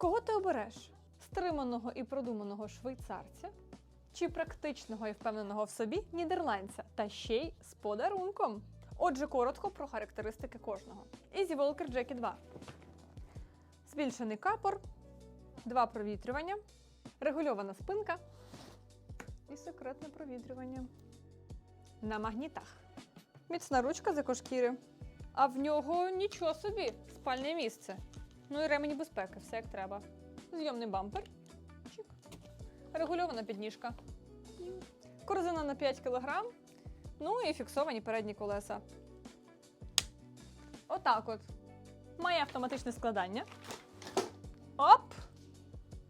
Кого ти обереш? Стриманого і продуманого швейцарця? Чи практичного і впевненого в собі нідерландця, та ще й з подарунком? Отже, коротко про характеристики кожного. Easy Walker Jackie 2. Збільшений капор, два провітрювання, регульована спинка і секретне провітрювання. На магнітах. Міцна ручка з екошкіри. А в нього нічого собі, спальне місце. Ну і ремені безпеки, все як треба. Зйомний бампер. Чик. Регульована підніжка. Корзина на 5 кг. Ну і фіксовані передні колеса. Отак от. Має автоматичне складання. Оп!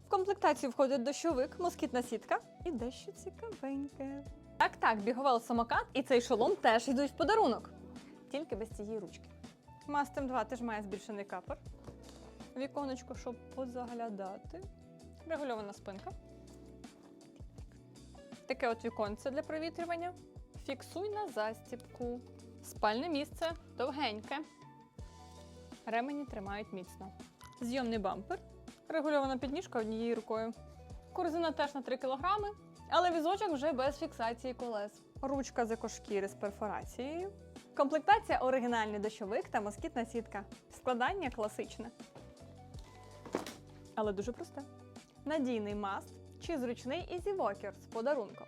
В комплектацію входить дощовик, москітна сітка і дещо цікавеньке. Так, так, біговел самокат і цей шолом теж йдуть в подарунок. Тільки без цієї ручки. Мастем 2 теж має збільшений капор. Віконечко, щоб позаглядати. Регульована спинка. Таке от віконце для провітрювання. Фіксуй на застіпку. Спальне місце довгеньке. Ремені тримають міцно. Зйомний бампер. Регульована підніжка однією рукою. Корзина теж на 3 кг, але візочок вже без фіксації колес. Ручка з екошкіри з перфорацією. Комплектація оригінальний дощовик та москітна сітка. Складання класичне. Але дуже просте. Надійний маст чи зручний Walker з подарунком.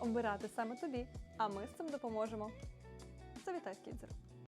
Обирати саме тобі, а ми з цим допоможемо. Завітай, Скідзер.